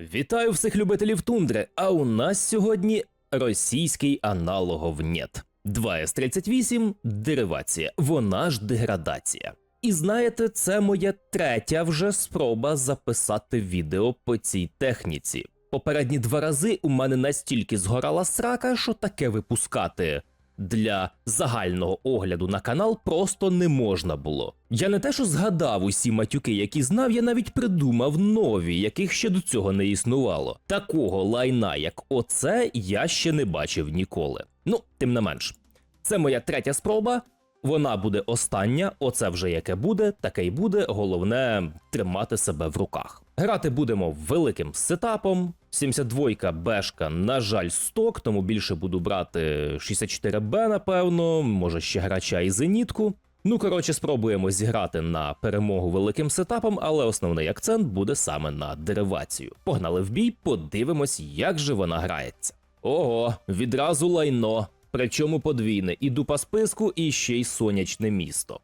Вітаю всіх любителів тундри. А у нас сьогодні російський аналогов НЕТ. 2С38 деривація, вона ж деградація. І знаєте, це моя третя вже спроба записати відео по цій техніці. Попередні два рази у мене настільки згорала срака, що таке випускати для загального огляду на канал просто не можна було. Я не те, що згадав усі матюки, які знав, я навіть придумав нові, яких ще до цього не існувало. Такого лайна, як оце, я ще не бачив ніколи. Ну, тим не менш, це моя третя спроба. Вона буде остання, оце вже яке буде, таке й буде. Головне тримати себе в руках. Грати будемо великим сетапом. 72 бешка, на жаль, сток, тому більше буду брати 64Б, напевно, може ще грача і зенітку. Ну, коротше, спробуємо зіграти на перемогу великим сетапом, але основний акцент буде саме на деривацію. Погнали в бій, подивимось, як же вона грається. Ого, відразу лайно. Причому подвійне, іду по списку і ще й сонячне місто.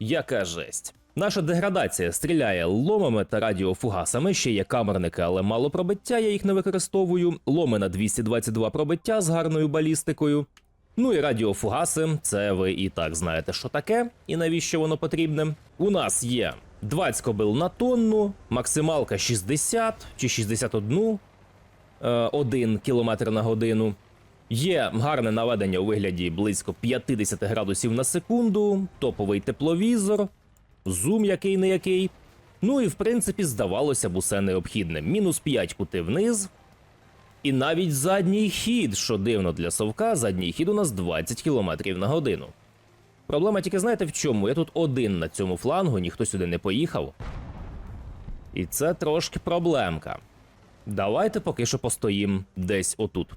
Яка жесть. Наша деградація стріляє ломами та радіофугасами, ще є камерники, але мало пробиття, я їх не використовую. Ломи на 222 пробиття з гарною балістикою. Ну і радіофугаси, це ви і так знаєте, що таке, і навіщо воно потрібне. У нас є 20 кобил на тонну, максималка 60 чи 61 е, 1 км на годину. Є гарне наведення у вигляді близько 50 градусів на секунду, топовий тепловізор, зум який не який. Ну і в принципі здавалося б усе необхідне. Мінус 5 кути вниз. І навіть задній хід, що дивно для совка, задній хід у нас 20 км на годину. Проблема тільки знаєте в чому? Я тут один на цьому флангу, ніхто сюди не поїхав. І це трошки проблемка. Давайте поки що постоїм десь отут.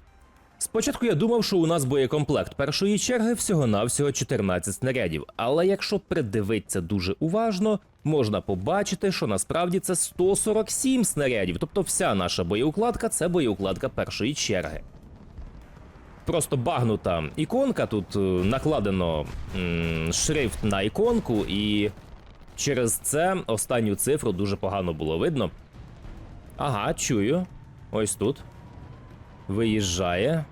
Спочатку я думав, що у нас боєкомплект першої черги всього-навсього 14 снарядів, але якщо придивитися дуже уважно, можна побачити, що насправді це 147 снарядів, тобто вся наша боєукладка це боєукладка першої черги. Просто багнута іконка, тут е, накладено м, шрифт на іконку, і через це останню цифру дуже погано було видно. Ага, чую. Ось тут. Виїжджає.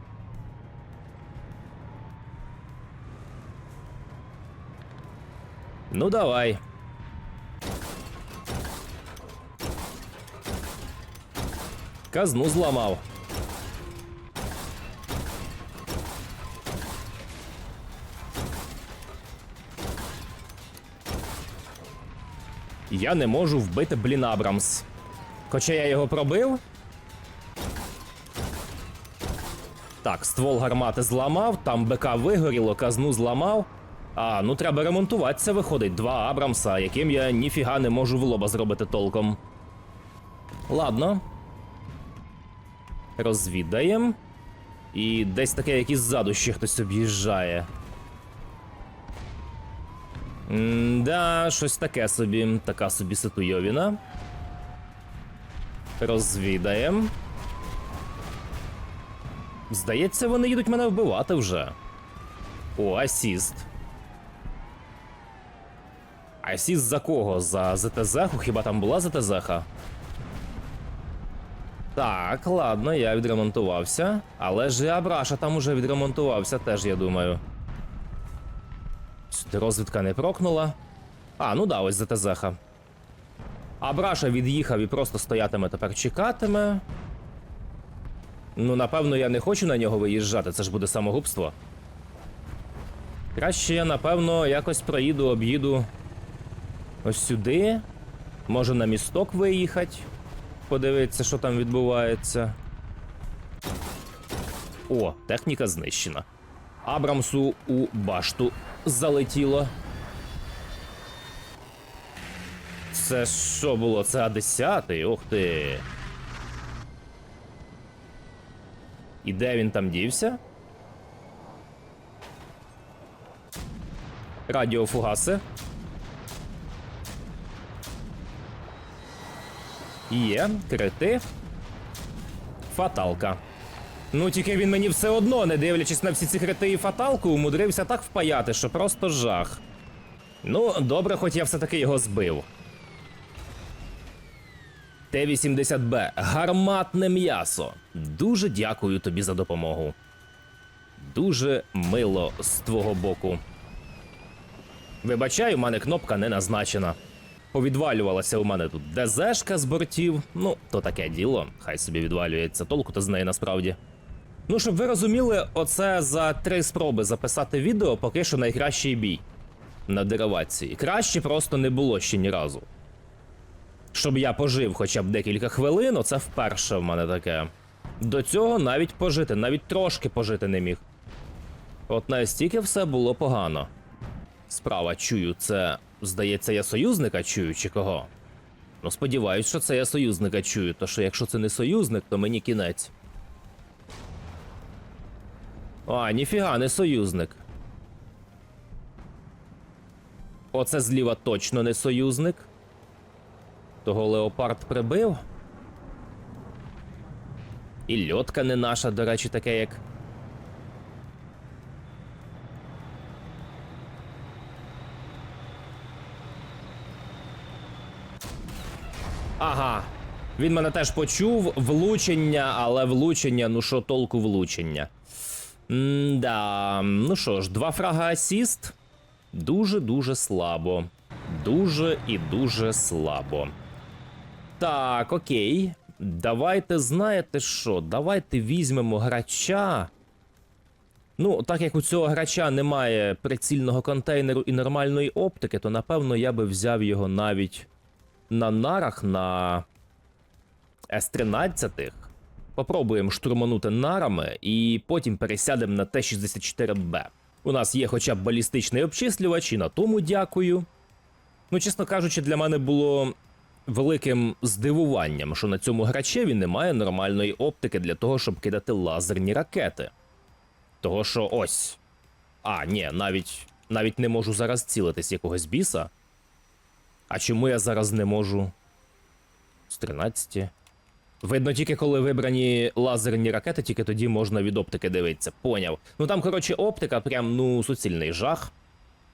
Ну давай. Казну зламав. Я не можу вбити блін Абрамс. Хоча я його пробив. Так, ствол гармати зламав, там БК вигоріло, казну зламав. А, ну треба ремонтуватися, виходить, два Абрамса, яким я ніфіга не можу в лоба зробити толком. Ладно. Розвідаємо. І десь таке, як іззаду ще хтось об'їжджає. Да, щось таке собі, така собі ситуйовіна. Розвідаємо. Здається, вони їдуть мене вбивати вже. О, асіст. Асіст за кого? За ЗТЗ-ху? Хіба там була ЗТЗ-ха? Так, ладно, я відремонтувався. Але ж і Абраша там уже відремонтувався, теж я думаю. Сюди розвідка не прокнула. А, ну да, ось ЗТЗ-ха. Абраша від'їхав і просто стоятиме тепер чекатиме. Ну, напевно, я не хочу на нього виїжджати, це ж буде самогубство. Краще я, напевно, якось проїду, об'їду ось сюди. Може на місток виїхати. Подивитися, що там відбувається. О, техніка знищена. Абрамсу у башту залетіло. Це що було? Це А10? Ух ти. І де він там дівся? Радіофугаси. Є, крити. Фаталка. Ну, тільки він мені все одно, не дивлячись на всі ці крити і фаталку, умудрився так впаяти, що просто жах. Ну, добре, хоч я все-таки його збив. Т-80Б, гарматне м'ясо. Дуже дякую тобі за допомогу. Дуже мило з твого боку. Вибачай, у мене кнопка не назначена. Повідвалювалася у мене тут ДЗшка з бортів. Ну, то таке діло, хай собі відвалюється, толку то з неї насправді. Ну, щоб ви розуміли, оце за три спроби записати відео поки що найкращий бій на деривації. Краще просто не було ще ні разу. Щоб я пожив хоча б декілька хвилин, оце вперше в мене таке. До цього навіть пожити, навіть трошки пожити не міг. От настільки все було погано. Справа чую, це. Здається, я союзника чую чи кого? Ну, сподіваюсь, що це я союзника чую, то що якщо це не союзник, то мені кінець. А, ніфіга, не союзник. Оце зліва точно не союзник. Того леопард прибив. І льотка не наша, до речі, таке як. Ага. Він мене теж почув. Влучення, але влучення, ну що толку влучення. М-да. Ну що ж, два фрага асіст. Дуже-дуже слабо. Дуже і дуже слабо. Так, окей. Давайте знаєте що? Давайте візьмемо грача. Ну, так як у цього грача немає прицільного контейнеру і нормальної оптики, то напевно я би взяв його навіть на нарах на С-13. Попробуємо штурманути нарами і потім пересядемо на Т-64Б. У нас є хоча б балістичний обчислювач, і на тому дякую. Ну, чесно кажучи, для мене було великим здивуванням, що на цьому грачеві немає нормальної оптики для того, щоб кидати лазерні ракети. Того що ось. А, ні, навіть навіть не можу зараз цілитись якогось біса. А чому я зараз не можу? З 13. Видно, тільки коли вибрані лазерні ракети, тільки тоді можна від оптики дивитися. Поняв. Ну там, коротше, оптика прям ну суцільний жах.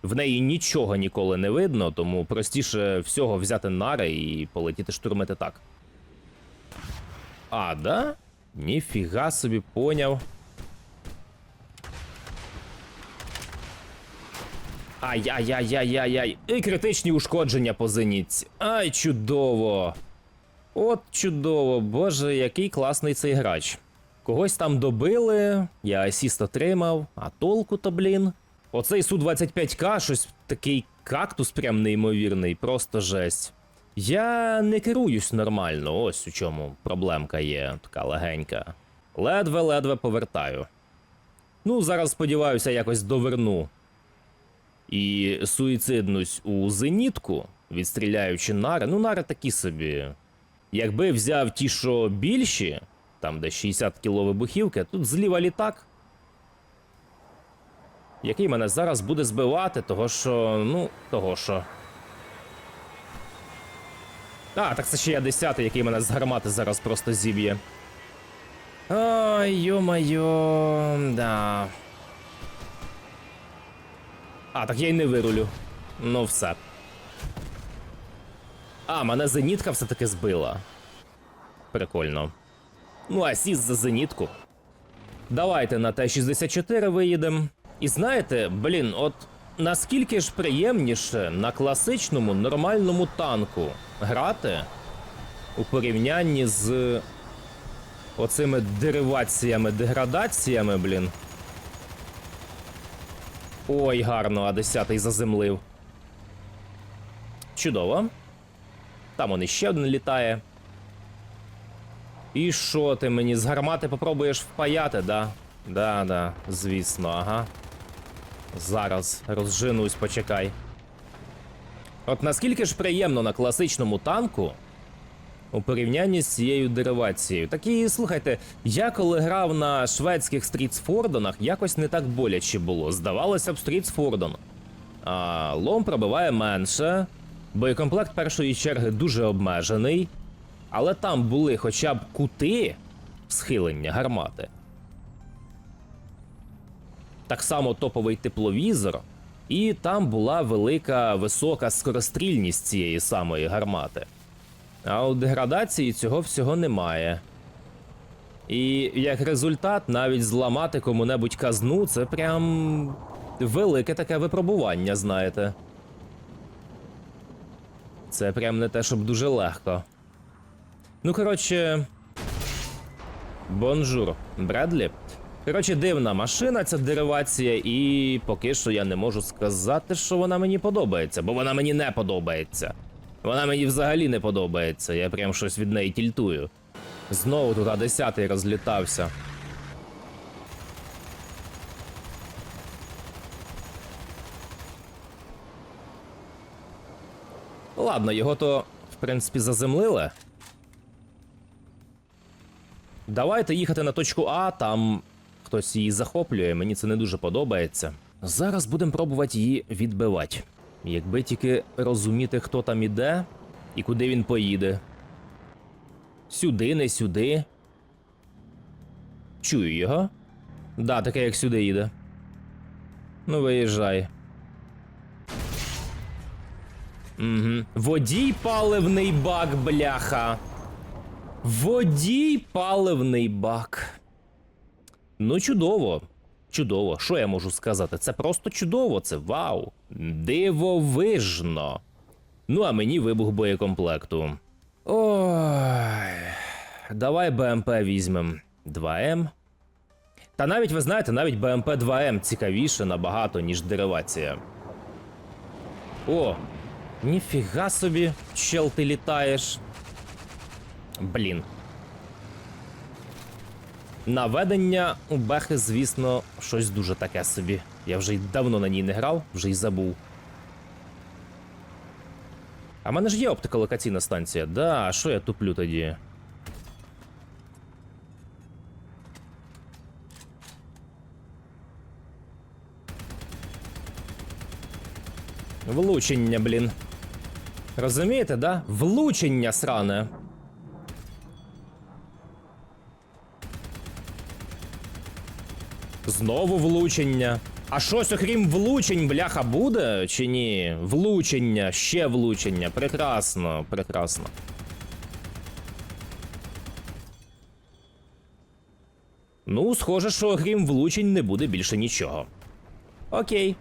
В неї нічого ніколи не видно, тому простіше всього взяти нари і полетіти штурмити так. А, да? Ніфіга собі поняв. Ай-яй-яй-яй-яй-яй. І критичні ушкодження по зенітці. Ай, чудово. От чудово, боже, який класний цей грач. Когось там добили, я асіст отримав, а толку то, блін. Оцей Су-25К, щось такий кактус прям неймовірний, просто жесть. Я не керуюсь нормально, ось у чому проблемка є, така легенька. Ледве-ледве повертаю. Ну, зараз сподіваюся, якось доверну. І суїциднусь у зенітку, відстріляючи нари. Ну, нари такі собі. Якби взяв ті, що більші, там де 60 кіло вибухівки, тут зліва літак. Який мене зараз буде збивати, того що. Ну, того що. А, так це ще я 10 який мене з гармати зараз просто зіб'є. Ой, йо-майо, да. А, так я й не вирулю. Ну все. А, мене зенітка все-таки збила. Прикольно. Ну, а сіс за зенітку. Давайте на Т-64 виїдемо. І знаєте, блін, от наскільки ж приємніше на класичному нормальному танку грати у порівнянні з оцими дериваціями, деградаціями, блін. Ой, гарно, а 10-й заземлив. Чудово. Там он іще один літає. І що ти мені з гармати попробуєш впаяти, да? Да, да, звісно, ага. Зараз розженусь, почекай. От наскільки ж приємно на класичному танку у порівнянні з цією деривацією. Так і слухайте, я коли грав на шведських стрітсфордонах, якось не так боляче було. Здавалося б, стрітсфордон. А лом пробиває менше, боєкомплект першої черги дуже обмежений, але там були хоча б кути схилення гармати. Так само топовий тепловізор, і там була велика висока скорострільність цієї самої гармати. А у деградації цього всього немає. І як результат, навіть зламати кому-небудь казну це прям велике таке випробування, знаєте. Це прям не те, щоб дуже легко. Ну, коротше. Бонжур, Бредлі. Коротше, дивна машина, ця деривація, і поки що я не можу сказати, що вона мені подобається, бо вона мені не подобається. Вона мені взагалі не подобається, я прям щось від неї тільтую. Знову тут А10 розлітався. Ладно, його то, в принципі, заземлили. Давайте їхати на точку А, там хтось її захоплює, мені це не дуже подобається. Зараз будемо пробувати її відбивати. Якби тільки розуміти, хто там іде і куди він поїде. Сюди, не сюди. Чую його. Да, таке як сюди їде. Ну, виїжджай. Угу. Водій паливний бак, бляха. Водій паливний бак. Ну, чудово. Чудово. Що я можу сказати? Це просто чудово, це вау. Дивовижно. Ну, а мені вибух боєкомплекту. Ой. Давай БМП візьмем. 2М. Та навіть, ви знаєте, навіть БМП 2М цікавіше набагато, ніж деривація. О! Ніфіга собі, чел, ти літаєш. Блін. Наведення у Бехи, звісно, щось дуже таке собі. Я вже й давно на ній не грав, вже й забув. А в мене ж є оптиколокаційна станція. Да, а що я туплю тоді? Влучення, блін. Розумієте, да? Влучення сране. Знову влучення. А щось окрім влучень, бляха, буде чи ні? Влучення, ще влучення. Прекрасно, прекрасно. Ну, схоже, що окрім влучень не буде більше нічого. Окей.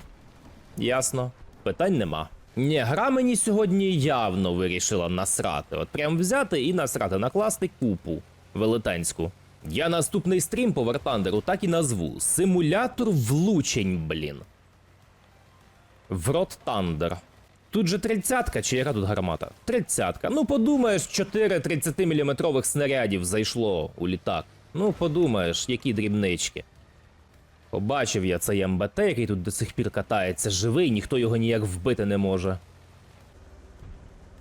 Ясно. Питань нема. Ні, гра мені сьогодні явно вирішила насрати. От прям взяти і насрати, накласти купу велетенську. Я наступний стрім по Вартандеру так і назву: Симулятор влучень, блін. Врот Тандер. Тут же тридцятка, чи яка тут гармата? Тридцятка. Ну подумаєш, 4 30-мм снарядів зайшло у літак. Ну подумаєш, які дрібнички. Побачив я цей МБТ, який тут до сих пір катається живий, ніхто його ніяк вбити не може.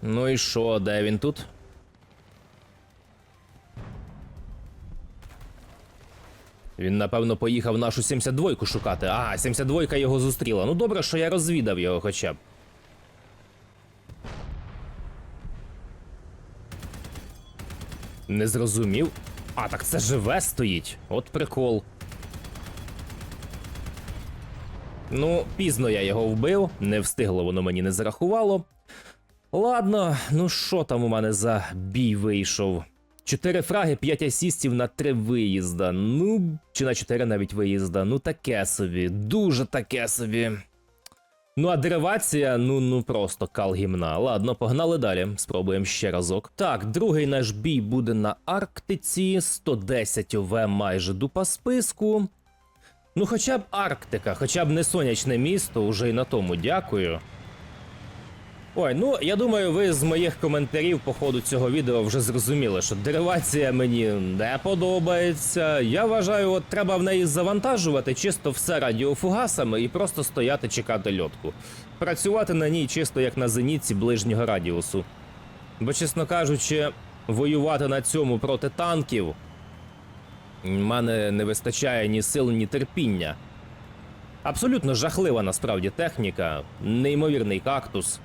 Ну і що, де він тут? Він, напевно, поїхав нашу 72-ку шукати. А, 72-ка його зустріла. Ну добре, що я розвідав його хоча б. Не зрозумів. А, так це живе стоїть. От прикол. Ну, пізно я його вбив, не встигло воно мені не зарахувало. Ладно, ну що там у мене за бій вийшов? Чотири фраги, п'ять асістів на три виїзда. Ну, чи на чотири навіть виїзда. Ну таке собі, дуже таке собі. Ну, а деривація, ну ну просто кал гімна. Ладно, погнали далі. Спробуємо ще разок. Так, другий наш бій буде на Арктиці. 110 ОВ майже дупа списку. Ну, хоча б Арктика, хоча б не сонячне місто, уже й на тому дякую. Ой, ну я думаю, ви з моїх коментарів по ходу цього відео вже зрозуміли, що деривація мені не подобається. Я вважаю, от треба в неї завантажувати чисто все радіофугасами і просто стояти чекати льотку. Працювати на ній чисто як на зенітці ближнього радіусу. Бо, чесно кажучи, воювати на цьому проти танків. В мене не вистачає ні сил, ні терпіння. Абсолютно жахлива насправді техніка, неймовірний кактус.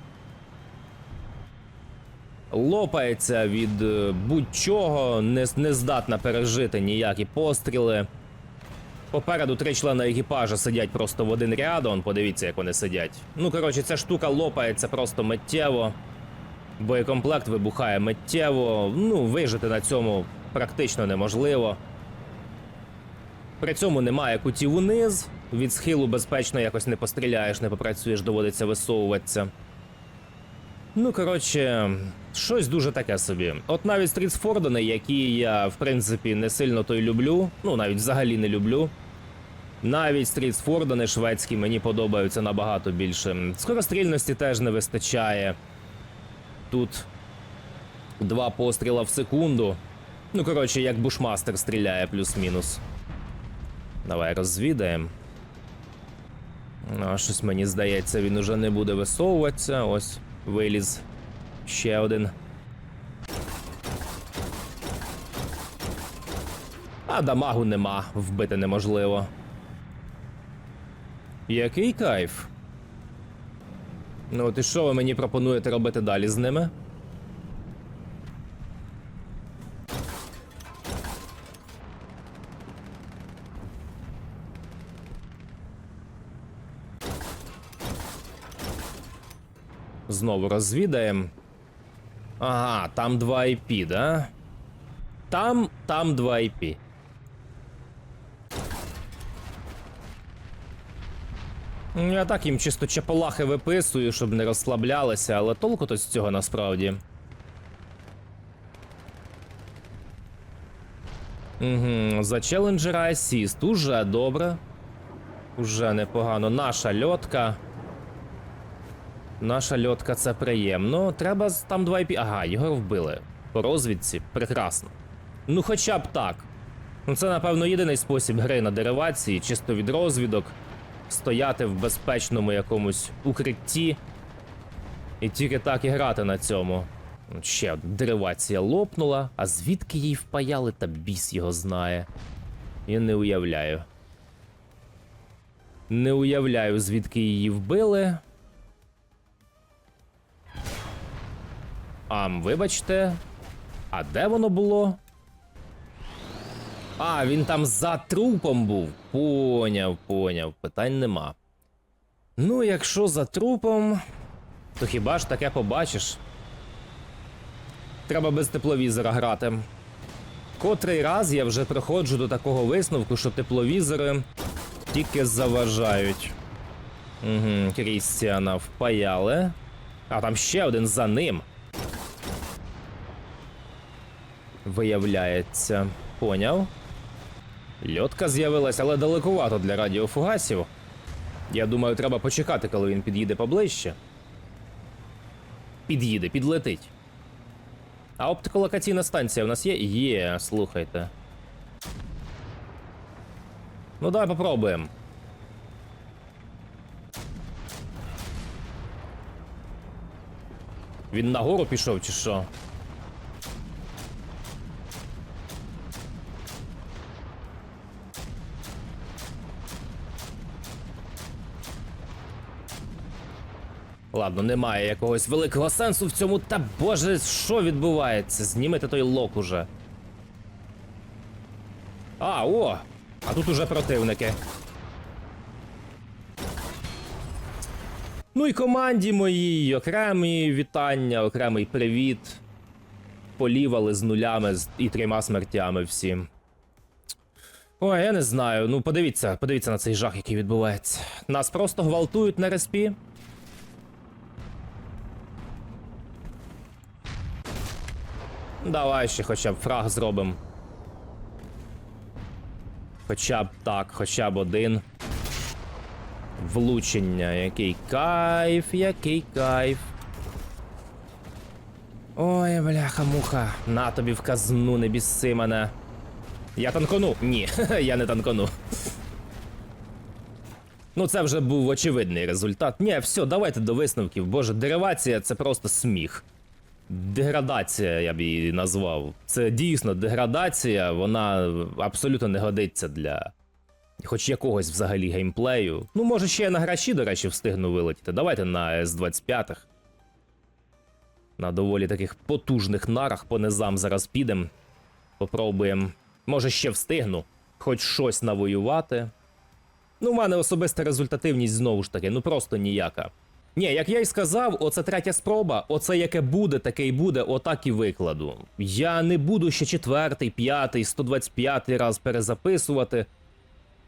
Лопається від е, будь-чого, не, не здатна пережити ніякі постріли. Попереду три члени екіпажа сидять просто в один ряд, он подивіться, як вони сидять. Ну, коротше, ця штука лопається просто миттєво. Боєкомплект вибухає миттєво. Ну, вижити на цьому практично неможливо. При цьому немає кутів униз. Від схилу безпечно якось не постріляєш, не попрацюєш, доводиться висовуватися. Ну, коротше, щось дуже таке собі. От навіть Стрітсфордени, які я, в принципі, не сильно то й люблю, ну навіть взагалі не люблю. Навіть стрітсфордени шведські мені подобаються набагато більше. Скорострільності теж не вистачає. Тут два постріла в секунду. Ну, коротше, як бушмастер стріляє плюс-мінус. Давай розвідаємо. Ну, а щось мені здається, він уже не буде висовуватися. Ось, виліз. Ще один. А дамагу нема, вбити неможливо. Який кайф. Ну, от і що ви мені пропонуєте робити далі з ними? Знову розвідаємо. Ага, там 2 IP, да? Там, там 2 IP. Ну, Я так їм чисто чапалахи виписую, щоб не розслаблялися, але толку то з цього насправді. Угу, за челенджера асіст. Уже добре. Уже непогано. Наша льотка. Наша льотка це приємно. Треба там 2 IP. Ага, його вбили. По розвідці. Прекрасно. Ну, хоча б так. Ну, це, напевно, єдиний спосіб гри на деривації, чисто від розвідок стояти в безпечному якомусь укритті. І тільки так і грати на цьому. Ще деривація лопнула, а звідки їй впаяли, та біс його знає. Я не уявляю. Не уявляю, звідки її вбили. Ам, вибачте. А де воно було? А, він там за трупом був. Поняв, поняв. Питань нема. Ну, якщо за трупом, то хіба ж таке побачиш? Треба без тепловізора грати. Котрий раз я вже приходжу до такого висновку, що тепловізори тільки заважають. Угу, Крістіана впаяли. А там ще один за ним. Виявляється, поняв. Льотка з'явилась, але далекувато для радіофугасів. Я думаю, треба почекати, коли він під'їде поближче. Під'їде, підлетить. А оптиколокаційна станція в нас є? Є, слухайте. Ну, давай попробуємо. Він нагору пішов, чи що? Ладно, немає якогось великого сенсу в цьому. Та боже, що відбувається? Знімете той лок уже. А, о! А тут уже противники. Ну і команді моїй окремі вітання, окремий привіт. Полівали з нулями і трьома смертями всі. Ой, я не знаю. Ну подивіться, подивіться на цей жах, який відбувається. Нас просто гвалтують на респі. Давай ще хоча б фраг зробимо. Хоча б так, хоча б один. Влучення, який кайф, який кайф. Ой, бляха-муха. На тобі в казну, не біси мене. Я танкону? Ні, я не танкону. Ну, це вже був очевидний результат. Ні, все, давайте до висновків. Боже, деривація це просто сміх. Деградація, я б її назвав. Це дійсно деградація, вона абсолютно не годиться для хоч якогось взагалі геймплею. Ну, може, ще я на грачі, до речі, встигну вилетіти. Давайте на С-25. На доволі таких потужних нарах по низам зараз підемо. Попробуємо. Може, ще встигну хоч щось навоювати. Ну, в мене особиста результативність знову ж таки, ну просто ніяка. Ні, як я й сказав, оце третя спроба, оце яке буде, таке й буде, отак і викладу. Я не буду ще четвертий, п'ятий, 125 раз перезаписувати.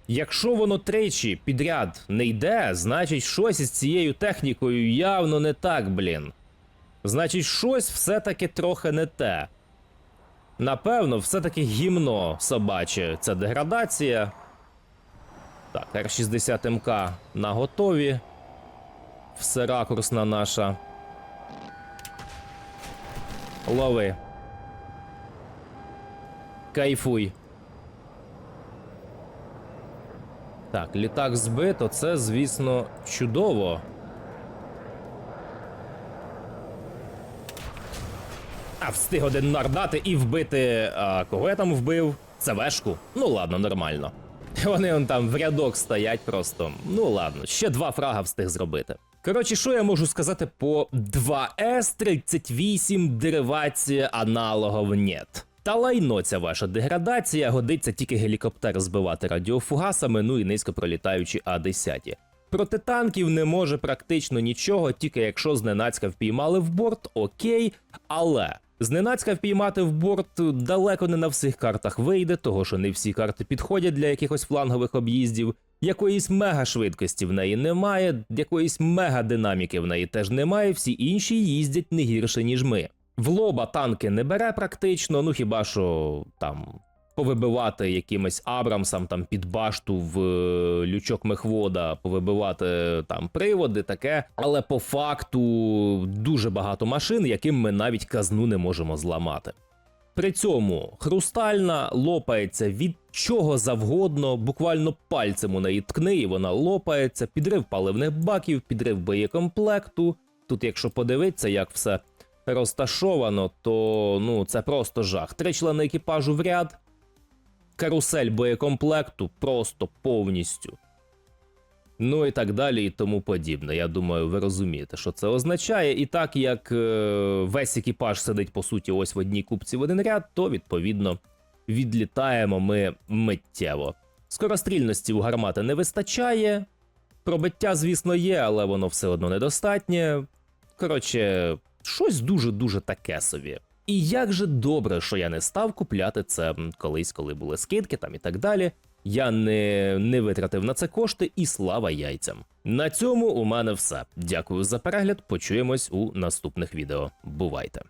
Якщо воно тричі підряд не йде, значить щось із цією технікою явно не так, блін. Значить, щось все-таки трохи не те. Напевно, все-таки гімно собаче. Це деградація. Так, Р60 МК на готові. Все ракурсна наша. Лови. Кайфуй. Так, літак збито, це, звісно, чудово. А встиг один нардати і вбити. А кого я там вбив? Це вешку? Ну ладно, нормально. Вони он там в рядок стоять просто. Ну ладно, ще два фрага встиг зробити. Коротше, що я можу сказати по 2С38 деривація аналогов нет. Та лайно ця ваша деградація годиться тільки гелікоптер збивати радіофугасами, ну і низько пролітаючі А-10. Проти танків не може практично нічого, тільки якщо зненацька впіймали в борт, окей, але зненацька впіймати в борт далеко не на всіх картах вийде, того що не всі карти підходять для якихось флангових об'їздів. Якоїсь мега швидкості в неї немає, якоїсь мега динаміки в неї теж немає, всі інші їздять не гірше, ніж ми. В лоба танки не бере практично, ну хіба що там повибивати якимось Абрамсам там під башту в е, лючок мехвода, повибивати там приводи, таке. Але по факту дуже багато машин, яким ми навіть казну не можемо зламати. При цьому хрустальна лопається від чого завгодно, буквально пальцем у неї ткни, і вона лопається, підрив паливних баків, підрив боєкомплекту. Тут, якщо подивитися, як все розташовано, то ну це просто жах. Три члени екіпажу в ряд, карусель боєкомплекту просто повністю. Ну і так далі, і тому подібне. Я думаю, ви розумієте, що це означає. І так як е, весь екіпаж сидить по суті ось в одній купці в один ряд, то відповідно відлітаємо ми миттєво. Скорострільності у гармати не вистачає. Пробиття, звісно, є, але воно все одно недостатнє. Коротше, щось дуже-дуже таке собі. І як же добре, що я не став купляти це колись, коли були скидки там і так далі. Я не, не витратив на це кошти і слава яйцям. На цьому у мене все. Дякую за перегляд. Почуємось у наступних відео. Бувайте!